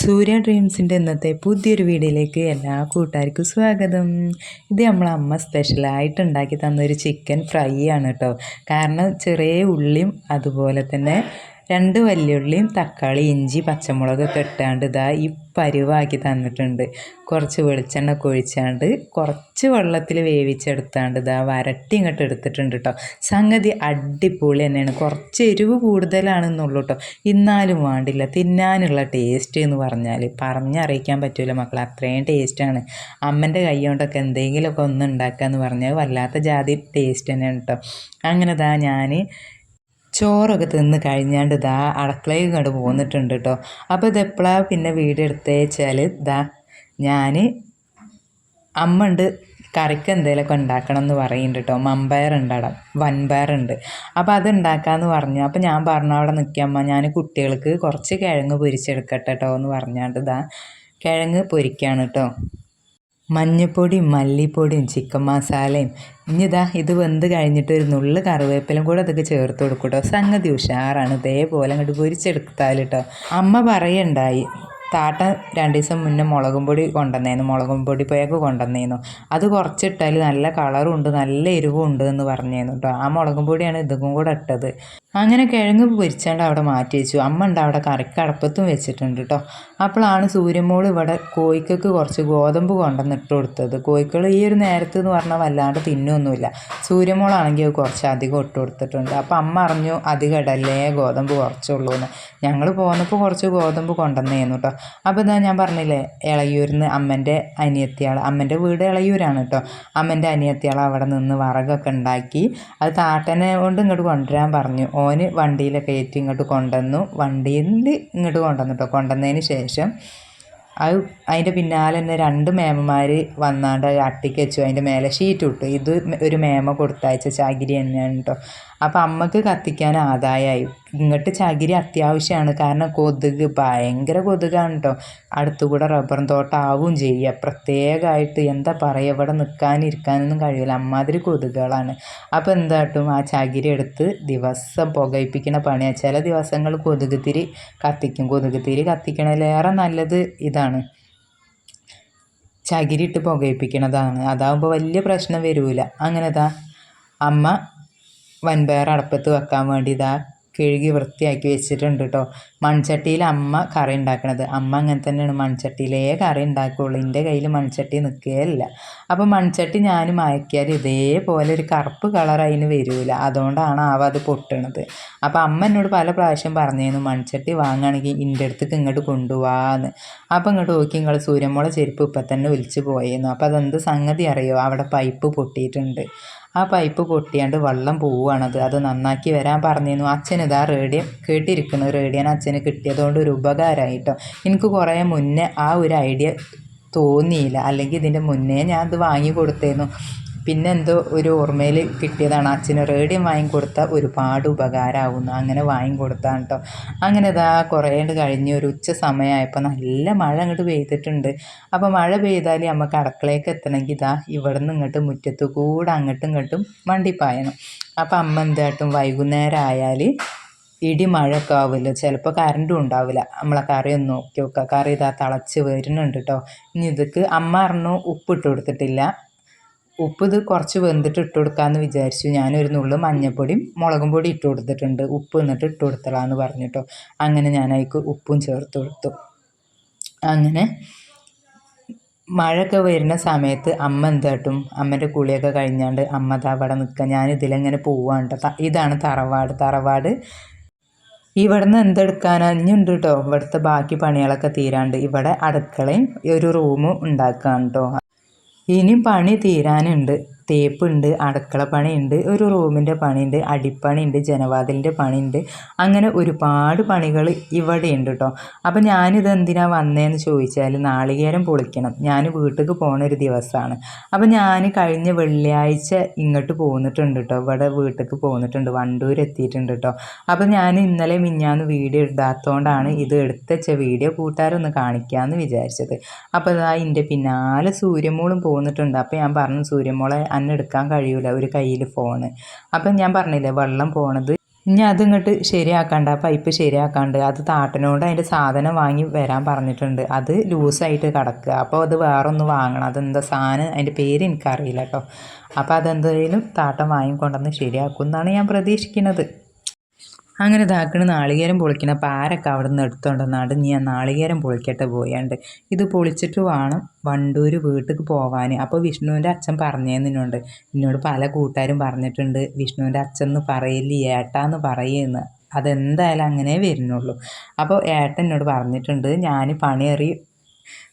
സൂര്യ ഡ്രീംസിന്റെ ഇന്നത്തെ പുതിയൊരു വീഡിയോയിലേക്ക് എല്ലാ കൂട്ടുകാർക്കും സ്വാഗതം. ഇത് നമ്മളെ അമ്മ സ്പെഷ്യലായിട്ട് ഉണ്ടാക്കി തന്നൊരു ചിക്കൻ ഫ്രൈ ആണ് കേട്ടോ. കാരണം ചെറിയ ഉള്ളിയും അതുപോലെ തന്നെ രണ്ട് വലിയുള്ളിയും തക്കാളി ഇഞ്ചി പച്ചമുളക് കെട്ടാണ്ട് ഇതാ ഈ പരുവാക്കി തന്നിട്ടുണ്ട്. കുറച്ച് വെളിച്ചെണ്ണ കൊഴിച്ചാണ്ട് കുറച്ച് വെള്ളത്തിൽ വേവിച്ചെടുത്താണ്ട് ഇതാ വരട്ടി ഇങ്ങോട്ട് എടുത്തിട്ടുണ്ട് കേട്ടോ സംഗതി അടിപൊളി തന്നെയാണ്. കുറച്ച് എരിവ് കൂടുതലാണെന്നുള്ളൂ കേട്ടോ ഇന്നാലും വേണ്ടില്ല. തിന്നാനുള്ള ടേസ്റ്റ് എന്ന് പറഞ്ഞാൽ പറഞ്ഞറിയിക്കാൻ പറ്റില്ല മക്കൾ അത്രയും ടേസ്റ്റാണ് അമ്മന്റെ കൈ കൊണ്ടൊക്കെ എന്തെങ്കിലുമൊക്കെ ഒന്ന് ഉണ്ടാക്കുക എന്ന് പറഞ്ഞാൽ വല്ലാത്ത ജാതി ടേസ്റ്റ് തന്നെയാണ് കേട്ടോ അങ്ങനെ ഇതാ ഞാൻ ചോറൊക്കെ തിന്ന് കഴിഞ്ഞാണ്ട് ഇതാ അടുക്കളയിൽ ഇങ്ങോട്ട് പോന്നിട്ടുണ്ട് കേട്ടോ അപ്പോൾ ഇതെപ്പോഴാണ് പിന്നെ വീട് എടുത്തേച്ചാൽ ഇതാ ഞാൻ അമ്മ ഉണ്ട് കറിക്ക് എന്തെങ്കിലുമൊക്കെ ഉണ്ടാക്കണം എന്ന് പറയുന്നുണ്ട് കേട്ടോ മമ്പയറുണ്ട് അവിടെ വൻപയറുണ്ട്. അപ്പോൾ അത് ഉണ്ടാക്കാമെന്ന് പറഞ്ഞു. അപ്പോൾ ഞാൻ പറഞ്ഞു അവിടെ നിൽക്കാമ്മ ഞാൻ കുട്ടികൾക്ക് കുറച്ച് കിഴങ്ങ് പൊരിച്ചെടുക്കട്ടെ കേട്ടോ എന്ന് പറഞ്ഞാണ്ട് ഇതാ കിഴങ്ങ് പൊരിക്കുകയാണ് കേട്ടോ മഞ്ഞപ്പൊടിയും മല്ലിപ്പൊടിയും ചിക്കൻ മസാലയും. ഇനിതാ ഇത് വെന്ത് കഴിഞ്ഞിട്ട് ഒരു നുള്ളു കറിവേപ്പിലും കൂടെ അതൊക്കെ ചേർത്ത് കൊടുക്കും കേട്ടോ സംഗതി ഉഷാറാണ്. ഇതേപോലെ അങ്ങോട്ട് പൊരിച്ചെടുത്താൽ കേട്ടോ അമ്മ പറയണ്ടായി താട്ട രണ്ട് ദിവസം മുന്നേ മുളകും പൊടി കൊണ്ടുവന്നേന്നു. മുളകും പൊടി പേക്ക് കൊണ്ടുവന്നേന്നു. അത് കുറച്ചിട്ടാൽ നല്ല കളറും ഉണ്ട് നല്ല എരിവും ഉണ്ട് എന്ന് പറഞ്ഞേന്നു കേട്ടോ ആ മുളകും പൊടിയാണ് ഇതും കൂടെ ഇട്ടത്. അങ്ങനെ കിഴങ്ങ് പൊരിച്ചാണ്ട് അവിടെ മാറ്റി വെച്ചു. അമ്മ ഉണ്ട് അവിടെ കറിക്കടപ്പത്തും വെച്ചിട്ടുണ്ട് കേട്ടോ അപ്പോഴാണ് സൂര്യമോൾ ഇവിടെ കോഴിക്കൾക്ക് കുറച്ച് ഗോതമ്പ് കൊണ്ടുവന്ന് ഇട്ട് കൊടുത്തത്. കോഴിക്കൾ ഈ ഒരു നേരത്ത് എന്ന് പറഞ്ഞാൽ വല്ലാണ്ട് തിന്നൊന്നുമില്ല സൂര്യമോളാണെങ്കിൽ കുറച്ച് അധികം ഇട്ട് കൊടുത്തിട്ടുണ്ട്. അപ്പോൾ അമ്മ അറിഞ്ഞു അധികം ഇടല്ലേ ഗോതമ്പ് കുറച്ചുള്ളൂ എന്ന് ഞങ്ങൾ പോന്നപ്പോൾ കുറച്ച് ഗോതമ്പ് കൊണ്ടുവന്നേന്നു കേട്ടോ അപ്പോൾ ഇതാ ഞാൻ പറഞ്ഞില്ലേ ഇളയൂരിൽ നിന്ന് അമ്മന്റെ അനിയത്തിയാൾ അമ്മന്റെ വീട് ഇളയൂരാണ് കേട്ടോ അമ്മന്റെ അനിയത്തിയാൾ അവിടെ നിന്ന് വറകൊക്കെ ഉണ്ടാക്കി അത് താട്ടനെ കൊണ്ട് ഇങ്ങോട്ട് കൊണ്ടുവരാൻ പറഞ്ഞു. ഓന് വണ്ടിയിലൊക്കെ കയറ്റി ഇങ്ങോട്ട് കൊണ്ടുവന്നു. വണ്ടിയിൽ ഇങ്ങോട്ട് കൊണ്ടുവന്നു കേട്ടോ കൊണ്ടുവന്നതിന് ശേഷം അത് അതിന്റെ പിന്നാലെ തന്നെ രണ്ട് മേമമാർ വന്നാണ്ട് അട്ടിക്ക് വെച്ചു. അതിന്റെ മേലെ ഷീറ്റ് ഇട്ടു. ഇത് ഒരു മേമ കൊടുത്തയച്ച ചകിരി തന്നെയാണ് കേട്ടോ അപ്പോൾ അമ്മയ്ക്ക് കത്തിക്കാൻ ആദായമായി ഇങ്ങോട്ട് ചകിരി അത്യാവശ്യമാണ് കാരണം കൊതുക് ഭയങ്കര കൊതുകാണ് കേട്ടോ അടുത്തുകൂടെ റബ്ബർ തോട്ടം ചെയ്യുക പ്രത്യേകമായിട്ട് എന്താ പറയുക ഇവിടെ നിൽക്കാനും ഇരിക്കാനൊന്നും കഴിയില്ല അമ്മാതിരി കൊതുകുകളാണ്. അപ്പോൾ എന്താട്ടും ആ ചകിരി എടുത്ത് ദിവസം പുകയിപ്പിക്കുന്ന പണിയാണ് ചില ദിവസങ്ങൾ കൊതുക് തിരി കത്തിക്കും. കൊതുക് തിരി കത്തിക്കണതിലേറെ നല്ലത് ഇതാണ്. ചകിരിട്ട് പുകയിപ്പിക്കണതാണ്. അതാകുമ്പോൾ വലിയ പ്രശ്നം വരില്ല അങ്ങനെതാ. അമ്മ വൻപയർ അടുപ്പത്ത് വെക്കാൻ വേണ്ടി ഇതാ കഴുകി വൃത്തിയാക്കി വെച്ചിട്ടുണ്ട് കേട്ടോ മൺചട്ടിയിൽ അമ്മ കറി ഉണ്ടാക്കണത്. അമ്മ അങ്ങനെ തന്നെയാണ്. മൺചട്ടിയിലേ കറി ഉണ്ടാക്കുകയുള്ളൂ എന്റെ കയ്യിൽ മൺചട്ടി നിൽക്കുകയല്ല അപ്പോൾ മൺചട്ടി ഞാൻ മയക്കിയാൽ ഇതേപോലെ ഒരു കറുപ്പ് കളർ അതിന് വരില്ല അതുകൊണ്ടാണ് ആവ അത് പൊട്ടണത്. അപ്പോൾ അമ്മ എന്നോട് പല പ്രാവശ്യം പറഞ്ഞിരുന്നു മൺചട്ടി വാങ്ങുകയാണെങ്കിൽ എന്റെ അടുത്തേക്ക് ഇങ്ങോട്ട് കൊണ്ടുപോകാമെന്ന് അപ്പോൾ ഇങ്ങോട്ട് നോക്കി നിങ്ങൾ സൂര്യമുള ചെരുപ്പ് ഇപ്പം തന്നെ ഒലിച്ച് പോയിരുന്നു അപ്പോൾ അതെന്ത് സംഗതി അറിയോ? അവിടെ പൈപ്പ് പൊട്ടിയിട്ടുണ്ട്. ആ പൈപ്പ് പൊട്ടിയാണ്ട് വെള്ളം പോവുകയാണത് അത് നന്നാക്കി വരാൻ പറഞ്ഞിരുന്നു. അച്ഛനത് റേഡിയം കേട്ടിരിക്കുന്നു. റേഡിയൻ അച്ഛന് കിട്ടിയതുകൊണ്ട് ഒരു ഉപകാരമായി കേട്ടോ എനിക്ക് കുറേ മുന്നേ ആ ഒരു ഐഡിയ തോന്നിയില്ല. അല്ലെങ്കിൽ ഇതിന്റെ മുന്നേ ഞാൻ അത് വാങ്ങി കൊടുത്തേന്നു പിന്നെ എന്തോ ഒരു ഓർമ്മയിൽ കിട്ടിയതാണ്. അച്ഛന് റേഡിയം വാങ്ങിക്കൊടുത്ത ഒരുപാട് ഉപകാരമാവുന്നു അങ്ങനെ വാങ്ങിക്കൊടുത്താണ് കേട്ടോ അങ്ങനെ ഇതാ കുറേ കഴിഞ്ഞ് ഒരു ഉച്ച സമയമായപ്പോൾ നല്ല മഴ അങ്ങോട്ട് പെയ്തിട്ടുണ്ട്. അപ്പോൾ മഴ പെയ്താൽ നമുക്ക് അടുക്കളയ്ക്ക് എത്തണമെങ്കിൽ ഇതാ ഇവിടെ നിന്ന് ഇങ്ങോട്ട് മുറ്റത്ത് കൂടെ അങ്ങോട്ടും ഇങ്ങോട്ടും വണ്ടി പായണം. അപ്പോൾ അമ്മ എന്തായിട്ടും വൈകുന്നേരം ആയാൽ ഇടി മഴയൊക്കെ ആവില്ല ചിലപ്പോൾ കറണ്ടും ഉണ്ടാവില്ല. നമ്മളെ കറി ഒന്ന് നോക്കി നോക്കുക കറി ഇതാ തിളച്ച് വരുന്നുണ്ട് കേട്ടോ ഇനി ഇതൊക്കെ അമ്മ അറിഞ്ഞു ഉപ്പിട്ട് കൊടുത്തിട്ടില്ല. ഉപ്പ് ഇത് കുറച്ച് വെന്തിട്ട് ഇട്ട് കൊടുക്കാമെന്ന് വിചാരിച്ചു. ഞാനൊരു നുള്ളു മഞ്ഞൾപ്പൊടിയും മുളകും പൊടി ഇട്ട് കൊടുത്തിട്ടുണ്ട്. ഉപ്പ് എന്നിട്ട് ഇട്ട് കൊടുത്തളാന്ന് പറഞ്ഞിട്ടോ. അങ്ങനെ ഞാൻ അതിക്ക് ഉപ്പും ചേർത്ത് കൊടുത്തു. അങ്ങനെ മഴയൊക്കെ വരുന്ന സമയത്ത് അമ്മ എന്താട്ടും അമ്മന്റെ കുളിയൊക്കെ കഴിഞ്ഞാണ്ട് അമ്മ അവിടെ നിൽക്കുക ഞാൻ ഇതിലെങ്ങനെ പോവാണ്ട് ഇതാണ് തറവാട്. തറവാട് ഇവിടുന്ന് എന്തെടുക്കാനാ ഇനിയുണ്ട് കേട്ടോ ഇവിടുത്തെ ബാക്കി പണികളൊക്കെ തീരാണ്ട്. ഇവിടെ അടുക്കളയും ഒരു റൂമും ഉണ്ടാക്കുകയാണ് കേട്ടോ ഇനിയും പണി തീരാനുണ്ട്. തേപ്പുണ്ട് അടുക്കള പണിയുണ്ട് ഒരു റൂമിന്റെ പണിയുണ്ട് അടിപ്പണിയുണ്ട് ജനവാതിലിന്റെ പണിയുണ്ട്. അങ്ങനെ ഒരുപാട് പണികൾ ഇവിടെയുണ്ട് കേട്ടോ അപ്പോൾ ഞാനിത് എന്തിനാണ് വന്നതെന്ന് ചോദിച്ചാൽ നാളികേരം പൊളിക്കണം. ഞാൻ വീട്ടിലേക്ക് പോണ ഒരു ദിവസമാണ്. അപ്പോൾ ഞാൻ കഴിഞ്ഞ വെള്ളിയാഴ്ച ഇങ്ങോട്ട് പോന്നിട്ടുണ്ട് കേട്ടോ ഇവിടെ വീട്ടിലേക്ക് പോന്നിട്ടുണ്ട് വണ്ടൂർ എത്തിയിട്ടുണ്ട് കേട്ടോ അപ്പോൾ ഞാൻ ഇന്നലെ മിഞ്ഞാന്ന് വീഡിയോ ഇടാത്തതുകൊണ്ടാണ് ഇത് എടുത്തച്ച വീഡിയോ കൂട്ടുകാരൊന്ന് കാണിക്കാമെന്ന് വിചാരിച്ചത്. അപ്പോൾ ഇതാ എന്റെ പിന്നാലെ സൂര്യമോളും പോന്നിട്ടുണ്ട്. അപ്പോൾ ഞാൻ പറഞ്ഞു സൂര്യമോളെ അന്നെ എടുക്കാൻ കഴിയൂല ഒരു കയ്യിൽ ഫോണ് അപ്പം ഞാൻ പറഞ്ഞില്ലേ വെള്ളം പോണത്. ഇനി അതിങ്ങോട്ട് ശരിയാക്കാണ്ട് ആ പൈപ്പ് ശരിയാക്കാണ്ട് അത് താട്ടനോട് അതിന്റെ സാധനം വാങ്ങി വരാൻ പറഞ്ഞിട്ടുണ്ട്. അത് ലൂസായിട്ട് കിടക്കുക. അപ്പോൾ അത് വേറൊന്ന് വാങ്ങണം. അതെന്താ സാധനം? അതിന്റെ പേര് എനിക്കറിയില്ല കേട്ടോ. അപ്പോൾ അതെന്തായാലും താട്ടം വാങ്ങിക്കൊണ്ടുവന്ന് ശരിയാക്കും എന്നാണ് ഞാൻ പ്രതീക്ഷിക്കുന്നത്. അങ്ങനെ ഇതാക്കണ നാളികേരം പൊളിക്കണ പാരൊക്കെ അവിടെ നിന്ന് എടുത്തോണ്ടെന്നാണ്ട് നീ ആ നാളികേരം പൊളിക്കട്ടെ പോയാണ്ട്. ഇത് പൊളിച്ചിട്ട് വേണം വണ്ടൂർ വീട്ടിൽ പോവാൻ അപ്പോൾ വിഷ്ണുവിന്റെ അച്ഛൻ പറഞ്ഞേന്നിനോണ്ട്. എന്നോട് പല കൂട്ടുകാരും പറഞ്ഞിട്ടുണ്ട് വിഷ്ണുവിന്റെ അച്ഛൻ എന്ന് പറയില്ല ഏട്ടാന്ന് പറയുമെന്ന് അതെന്തായാലും അങ്ങനെ വരുന്നുള്ളൂ. അപ്പോൾ ഏട്ടൻ എന്നോട് പറഞ്ഞിട്ടുണ്ട് ഞാൻ പണിയേറി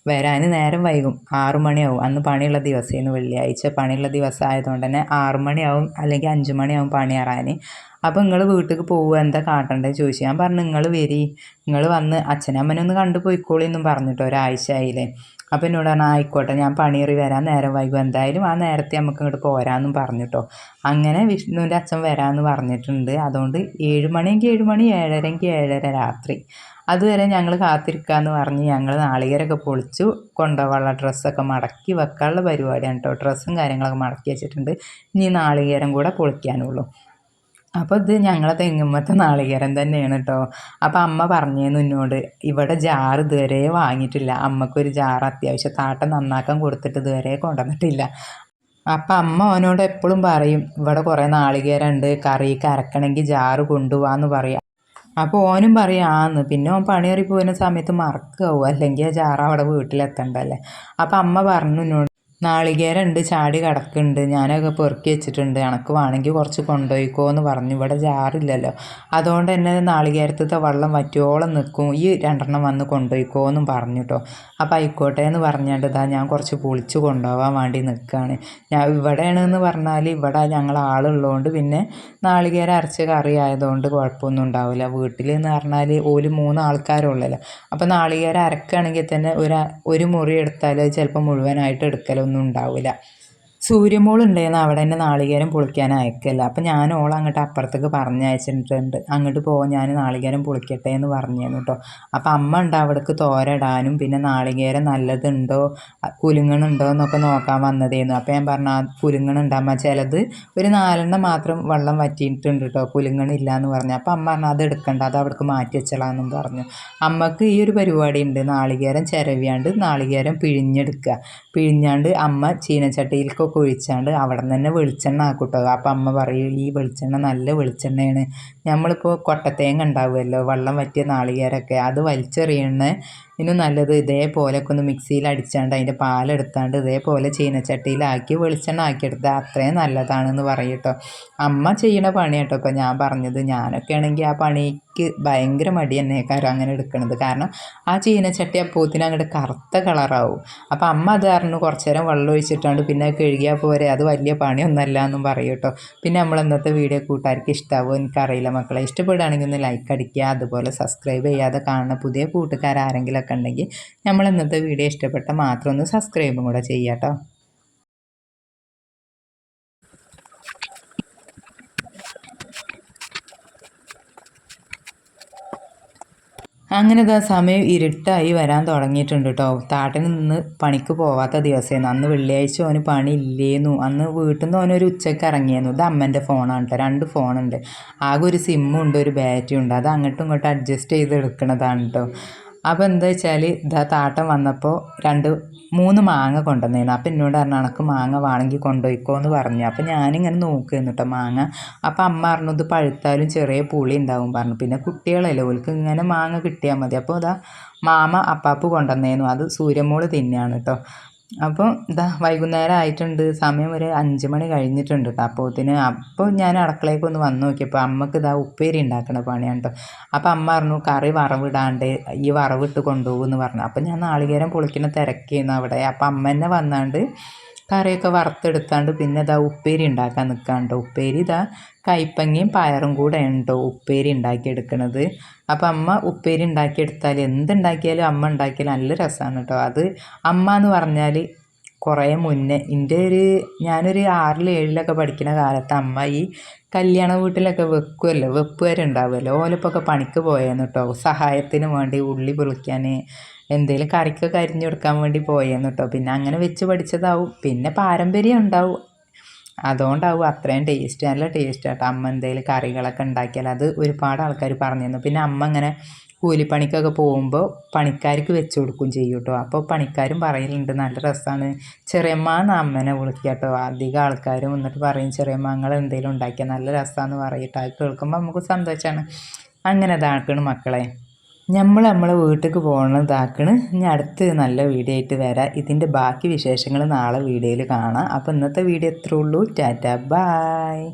വരാൻ നേരം വൈകും. ആറു മണിയാവും. അന്ന് പണിയുള്ള ദിവസമായിരുന്നു വെള്ളിയാഴ്ച. പണിയുള്ള ദിവസം ആയതുകൊണ്ട് തന്നെ ആറു മണിയാവും അല്ലെങ്കിൽ അഞ്ച് മണിയാവും പണി ഇറങ്ങാൻ അപ്പോൾ നിങ്ങൾ വീട്ടിൽ പോവുക എന്താ കാട്ടണ്ടേ ചോദിച്ചു. ഞാൻ പറഞ്ഞു നിങ്ങൾ വരി. നിങ്ങൾ വന്ന് അച്ഛനമ്മനെ ഒന്ന് കണ്ടു പോയിക്കോളി എന്നും പറഞ്ഞിട്ടോ ഒരാഴ്ച ആയില്ലേ അപ്പോൾ എന്നോട് പറഞ്ഞാൽ ആയിക്കോട്ടെ ഞാൻ പണിയേറി വരാൻ നേരം വൈകും. എന്തായാലും ആ നേരത്തെ നമുക്ക് ഇങ്ങോട്ട് പോരാമെന്നും പറഞ്ഞിട്ടോ. അങ്ങനെ വിഷ്ണുവിന്റെ അച്ഛൻ വരാമെന്ന് പറഞ്ഞിട്ടുണ്ട്. അതുകൊണ്ട് ഏഴ് മണിയെങ്കിൽ ഏഴ് മണി ഏഴരയെങ്കിൽ ഏഴര രാത്രി. അതുവരെ ഞങ്ങൾ കാത്തിരിക്കാമെന്ന് പറഞ്ഞ് ഞങ്ങൾ നാളികേരൊക്കെ പൊളിച്ചു കൊണ്ടുപോകാനുള്ള ഡ്രസ്സൊക്കെ മടക്കി വെക്കാനുള്ള പരിപാടിയാണ് കേട്ടോ ഡ്രസ്സും കാര്യങ്ങളൊക്കെ മടക്കി വെച്ചിട്ടുണ്ട്. ഇനി നാളികേരം കൂടെ പൊളിക്കാനുള്ളൂ. അപ്പോൾ ഇത് ഞങ്ങളെ തെങ്ങുമ്മത്തെ നാളികേരം തന്നെയാണ് കേട്ടോ അപ്പോൾ അമ്മ പറഞ്ഞേന്നു എന്നോട് ഇവിടെ ജാർ ഇതുവരെ വാങ്ങിയിട്ടില്ല. അമ്മക്കൊരു ജാർ അത്യാവശ്യം താട്ടം നന്നാക്കാൻ കൊടുത്തിട്ട് ഇതുവരെ കൊണ്ടുവന്നിട്ടില്ല. അപ്പം അമ്മ അവനോട് എപ്പോഴും പറയും ഇവിടെ കുറേ നാളികേരമുണ്ട് കറി അരക്കണമെങ്കിൽ ജാറ് കൊണ്ടുപോകാമെന്ന് പറയാം. അപ്പോൾ ഓനും പറയാന്ന് പിന്നെ ഓൻ പണിയറി പോകുന്ന സമയത്ത് മറക്കാവും. അല്ലെങ്കിൽ ആ ജാറ അവിടെ വീട്ടിലെത്തണ്ടല്ലേ. അപ്പം അമ്മ പറഞ്ഞു എന്നോട് നാളികേരമുണ്ട് ചാടി കിടക്കുന്നുണ്ട്. ഞാനൊക്കെ പെറുക്കി വെച്ചിട്ടുണ്ട്. എനക്ക് വേണമെങ്കിൽ കുറച്ച് കൊണ്ടുപോയിക്കോ എന്ന് പറഞ്ഞു. ഇവിടെ ജാറില്ലല്ലോ. അതുകൊണ്ട് തന്നെ നാളികേരത്തത്തെ വെള്ളം വറ്റിയോളം നിൽക്കും. ഈ രണ്ടെണ്ണം വന്ന് കൊണ്ടുപോയിക്കോ എന്നും പറഞ്ഞു കേട്ടോ അപ്പോൾ ആയിക്കോട്ടെ എന്ന് പറഞ്ഞാണ്ട് ഇതാ ഞാൻ കുറച്ച് പൊളിച്ച് കൊണ്ടുപോകാൻ വേണ്ടി നിൽക്കുകയാണ്. ഞാൻ ഇവിടെയാണെന്ന് പറഞ്ഞാൽ ഇവിടെ ഞങ്ങൾ ആളുള്ളതുകൊണ്ട് പിന്നെ നാളികേരം അരച്ച കറി ആയതുകൊണ്ട് കുഴപ്പമൊന്നും ഉണ്ടാവില്ല. വീട്ടിൽ എന്ന് പറഞ്ഞാൽ ഒരു മൂന്ന് ആൾക്കാരുള്ളല്ലോ അപ്പോൾ നാളികേരം അരക്കുകയാണെങ്കിൽ തന്നെ ഒരു ഒരു മുറി എടുത്താൽ ചിലപ്പോൾ മുഴുവനായിട്ട് എടുക്കലൊന്നും ഒന്നും ഉണ്ടാവില്ല. സൂര്യമോളുണ്ടായിരുന്നു അവിടെ തന്നെ നാളികേരം പൊളിക്കാൻ അയക്കല്ല അപ്പം ഞാൻ ഓൾ അങ്ങോട്ട് അപ്പുറത്തേക്ക് പറഞ്ഞയച്ചിട്ടുണ്ട്. അങ്ങോട്ട് പോകാൻ ഞാൻ നാളികേരം പൊളിക്കട്ടെ എന്ന് പറഞ്ഞിരുന്നു കേട്ടോ അപ്പം അമ്മ ഉണ്ട് അവിടേക്ക് തോരടാനും പിന്നെ നാളികേരം നല്ലതുണ്ടോ കുലുങ്ങണുണ്ടോ എന്നൊക്കെ നോക്കാൻ വന്നതായിരുന്നു അപ്പം ഞാൻ പറഞ്ഞു ആ കുലുങ്ങണുണ്ട് അമ്മ. ചിലത് ഒരു നാലെണ്ണം മാത്രം വെള്ളം വറ്റിയിട്ടുണ്ട് കേട്ടോ കുലുങ്ങണില്ല എന്ന് പറഞ്ഞു. അപ്പം അമ്മ പറഞ്ഞു അത് എടുക്കണ്ട അത് അവിടേക്ക് മാറ്റി വെച്ചളാന്നും പറഞ്ഞു. അമ്മയ്ക്ക് ഈ ഒരു പരിപാടി ഉണ്ട് നാളികേരം ചിരവിയാണ്ട് നാളികേരം പിഴിഞ്ഞെടുക്കുക പിഴിഞ്ഞാണ്ട് അമ്മ ചീനച്ചട്ടിയിലേക്കൊക്കെ ഒക്കെ ഒഴിച്ചാണ്ട് അവിടെ നിന്ന് തന്നെ വെളിച്ചെണ്ണ ആക്കൂട്ടോ അപ്പം അമ്മ പറയും ഈ വെളിച്ചെണ്ണ നല്ല വെളിച്ചെണ്ണയാണ്. നമ്മളിപ്പോൾ കൊട്ടത്തേങ്ങ ഉണ്ടാവുമല്ലോ വെള്ളം വറ്റിയ നാളികേരമൊക്കെ അത് വലിച്ചെറിയണ ഇനി നല്ലത് ഇതേപോലെയൊക്കെ ഒന്ന് മിക്സിയിൽ അടിച്ചാണ്ട് അതിന്റെ പാലെടുത്താണ്ട് ഇതേപോലെ ചീനച്ചട്ടിയിലാക്കി വെളിച്ചെണ്ണ ആക്കിയെടുത്താൽ അത്രയും നല്ലതാണെന്ന് പറയും കേട്ടോ. അമ്മ ചെയ്യണ പണി കേട്ടോ ഇപ്പോൾ ഞാൻ പറഞ്ഞത്. ഞാനൊക്കെ ആണെങ്കിൽ ആ പണിക്ക് ഭയങ്കര മടി തന്നെ കാരണം അങ്ങനെ എടുക്കണത്. കാരണം ആ ചീനച്ചട്ടി അപ്പൂത്തിന് അങ്ങോട്ട് കറുത്ത കളറാവും. അപ്പോൾ അമ്മ അത് അറിഞ്ഞു കുറച്ച് നേരം വെള്ളം ഒഴിച്ചിട്ടാണ്ട് പിന്നെ കഴുകിയാൽ പോരെ അത് വലിയ പണിയൊന്നല്ല എന്നും പറയും കേട്ടോ. പിന്നെ നമ്മൾ ഇന്നത്തെ വീഡിയോ കൂട്ടുകാർക്ക് ഇഷ്ടമാവുമോ എനിക്കറിയില്ല. മക്കളെ ഇഷ്ടപ്പെടുകയാണെങ്കിൽ ഒന്ന് ലൈക്ക് അടിക്കുക അതുപോലെ സബ്സ്ക്രൈബ് ചെയ്യാതെ കാണുന്ന പുതിയ കൂട്ടുകാരാരെങ്കിലൊക്കെ ഉണ്ടെങ്കിൽ നമ്മൾ ഇന്നത്തെ വീഡിയോ ഇഷ്ടപ്പെട്ട മാത്രം ഒന്ന് സബ്സ്ക്രൈബും കൂടെ ചെയ്യാം കേട്ടോ അങ്ങനെ ഇതാ സമയം ഇരുട്ടായി വരാൻ തുടങ്ങിയിട്ടുണ്ട് കേട്ടോ താട്ടന് നിന്ന് പണിക്ക് പോവാത്ത ദിവസമായിരുന്നു അന്ന് വെള്ളിയാഴ്ച ഓന് പണി ഇല്ലേന്നു അന്ന് വീട്ടിൽ നിന്ന് ഓനൊരു ഉച്ചയ്ക്ക് ഇറങ്ങിയായിരുന്നു ഇത് അമ്മന്റെ ഫോണാണ് കേട്ടോ രണ്ട് ഫോണുണ്ട്. ആകെ ഒരു സിമ്മുണ്ട് ഒരു ബാറ്ററി ഉണ്ട് അത് അങ്ങോട്ടും ഇങ്ങോട്ടും അഡ്ജസ്റ്റ് ചെയ്ത് എടുക്കണതാണ് കേട്ടോ അപ്പോൾ എന്താ വെച്ചാൽ ഇതാ താട്ടം വന്നപ്പോൾ രണ്ട് മൂന്ന് മാങ്ങ കൊണ്ടുവന്നേന്ന്. അപ്പം എന്നോട് പറഞ്ഞു അനക്ക് മാങ്ങ വേണമെങ്കിൽ കൊണ്ടുപോയിക്കോ എന്ന് പറഞ്ഞു. അപ്പം ഞാനിങ്ങനെ നോക്കുന്നു കേട്ടോ മാങ്ങ. അപ്പം അമ്മ പറഞ്ഞു ഇത് പഴുത്താലും ചെറിയ പുളി ഉണ്ടാവും പറഞ്ഞു. പിന്നെ കുട്ടികളല്ലേ ഓൾക്ക് ഇങ്ങനെ മാങ്ങ കിട്ടിയാൽ മതി. അപ്പോൾ അതാ മാമ അപ്പാപ്പ് കൊണ്ടുവന്നേന്നു. അത് സൂര്യമോൾ തിന്നെയാണ് കേട്ടോ അപ്പോൾ ഇതാ വൈകുന്നേരം ആയിട്ടുണ്ട്. സമയം ഒരു അഞ്ച് മണി കഴിഞ്ഞിട്ടുണ്ട് കേട്ടോ ഇതിന് അപ്പോൾ ഞാൻ അടുക്കളയ്ക്ക് ഒന്ന് വന്ന് നോക്കിയപ്പോൾ അമ്മയ്ക്ക് ഇതാ ഉപ്പേരി ഉണ്ടാക്കണ പണിയാണ് കേട്ടോ അപ്പോൾ അമ്മ പറഞ്ഞു കറി വറവിടാണ്ട് ഈ വറവിട്ട് കൊണ്ടുപോകുമെന്ന് പറഞ്ഞു. അപ്പോൾ ഞാൻ നാളികേരം പൊളിക്കുന്ന തിരക്കിയിരുന്നു അവിടെ. അപ്പോൾ അമ്മ തന്നെ വന്നാണ്ട് കറിയൊക്കെ വറുത്തെടുത്താണ്ട് പിന്നെ ഇതാ ഉപ്പേരി ഉണ്ടാക്കാൻ നിൽക്കാണ്ട് ഉപ്പേരി ഇതാ കൈപ്പങ്ങയും പയറും കൂടെ ഉണ്ടോ ഉപ്പേരി ഉണ്ടാക്കിയെടുക്കണത്. അപ്പം അമ്മ ഉപ്പേരി ഉണ്ടാക്കിയെടുത്താൽ എന്തുണ്ടാക്കിയാലും അമ്മ ഉണ്ടാക്കിയാൽ നല്ല രസമാണ് കേട്ടോ. അത് അമ്മ എന്ന് പറഞ്ഞാൽ കുറേ മുന്നേ എന്റെ ഒരു ഞാനൊരു ആറിൽ ഏഴിലൊക്കെ പഠിക്കുന്ന കാലത്ത് അമ്മ ഈ കല്യാണ വീട്ടിലൊക്കെ വെക്കുമല്ലോ വെപ്പുകാരുണ്ടാവുമല്ലോ. ഓലപ്പൊക്കെ പണിക്ക് പോയെന്ന് കേട്ടോ. സഹായത്തിന് വേണ്ടി ഉള്ളി പൊളിക്കാൻ എന്തെങ്കിലും കറിക്കൊക്കെ അരിഞ്ഞു കൊടുക്കാൻ വേണ്ടി പോയെന്ന് കേട്ടോ. പിന്നെ അങ്ങനെ വെച്ച് പഠിച്ചതാവും. പിന്നെ പാരമ്പര്യം ഉണ്ടാവും. അതുകൊണ്ടാവും അത്രയും ടേസ്റ്റ് നല്ല ടേസ്റ്റ് ആട്ടോ അമ്മ എന്തെങ്കിലും കറികളൊക്കെ ഉണ്ടാക്കിയാൽ അത് ഒരുപാട് ആൾക്കാർ പറഞ്ഞു തന്നു പിന്നെ അമ്മ ഇങ്ങനെ കൂലിപ്പണിക്കൊക്കെ പോകുമ്പോൾ പണിക്കാർക്ക് വെച്ച് കൊടുക്കും ചെയ്യും കേട്ടോ അപ്പോൾ പണിക്കാരും പറയലുണ്ട് നല്ല രസമാണ്. ചെറിയമ്മ എന്ന് അമ്മനെ വിളിക്കുക കേട്ടോ അധികം ആൾക്കാരും വന്നിട്ട് പറയും ചെറിയമ്മ നിങ്ങൾ എന്തെങ്കിലും ഉണ്ടാക്കിയാൽ നല്ല രസമാണെന്ന് പറയട്ടോ അത് കേൾക്കുമ്പോൾ നമുക്ക് സന്തോഷമാണ് അങ്ങനെ ഇതാക്കണം മക്കളെ. നമ്മൾ നമ്മളെ വീട്ടിലേക്ക് പോകണതാക്കണ് ഇനി അടുത്ത് നല്ല വീഡിയോ ആയിട്ട് വരാം. ഇതിന്റെ ബാക്കി വിശേഷങ്ങൾ നാളെ വീഡിയോയിൽ കാണാം. അപ്പോൾ ഇന്നത്തെ വീഡിയോ എത്ര ഉള്ളൂ. ടാറ്റ ബായ്